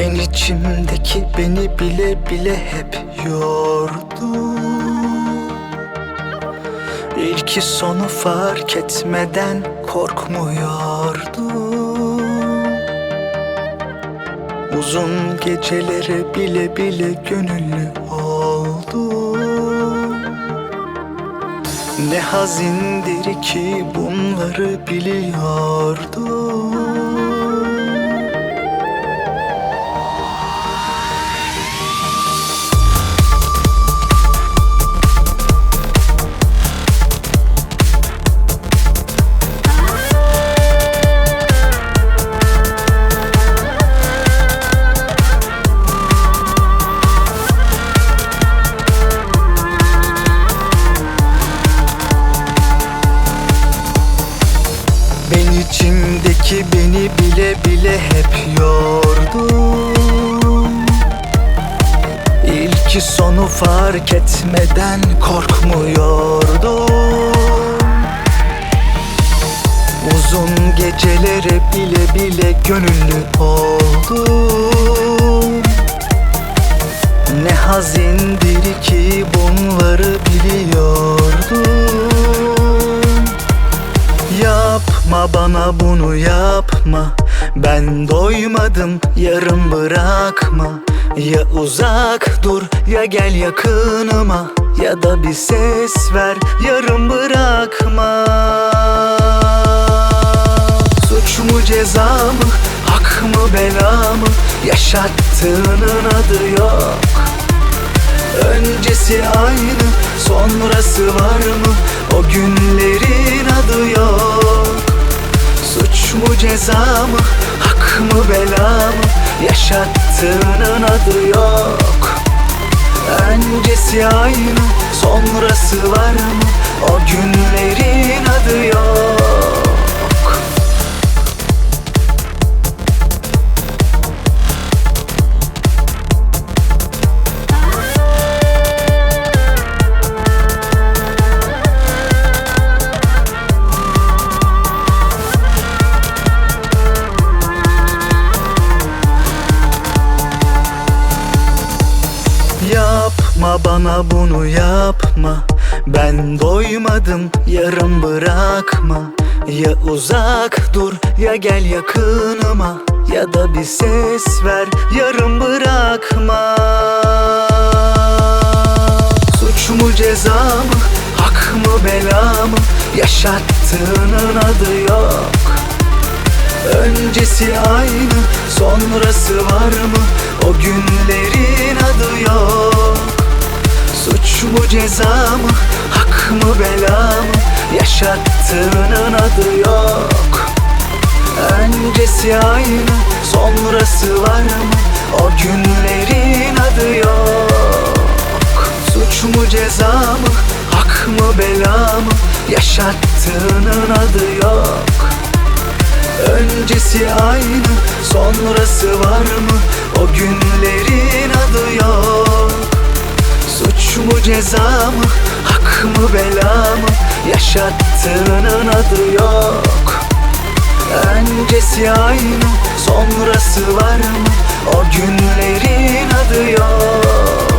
Ben içimdeki beni bile bile hep yordu. İlki sonu fark etmeden korkmuyordu. Uzun gecelere bile bile gönüllü oldu. Ne hazindir ki bunları biliyordu beni bile bile hep yordum. İlki sonu fark etmeden korkmuyordum. Uzun gecelere bile bile gönüllü oldum yapma Ben doymadım yarım bırakma. Ya uzak dur ya gel yakınıma. Ya da bir ses ver yarım bırakma. Suç mu ceza mı hak mı bela mı? Yaşattığının adı yok. Öncesi aynı sonrası var mı? O günlerin adı yok Suç mu ceza mı hak mı bela mı? Yaşattığının adı yok. Öncesi aynı sonrası var mı? O günlerin adı yok Yapma bana bunu yapma. Ben doymadım yarım bırakma. Ya uzak dur ya gel yakınıma. Ya da bir ses ver yarım bırakma. Suç mu ceza mı hak mı bela mı? Yaşattığının adı yok. Öncesi aynı sonrası var mı? O günlerin Suç mu ceza mı hak mı bela mı? Yaşattığının adı yok. Öncesi aynı sonrası var mı? O günlerin adı yok. Suç mu ceza mı? Hak mı bela mı? Yaşattığının adı yok. Öncesi aynı sonrası var mı? O günlerin adı yok ceza mı hak mı bela mı? Yaşattığının adı yok. Öncesi aynı sonrası var mı? O günlerin adı yok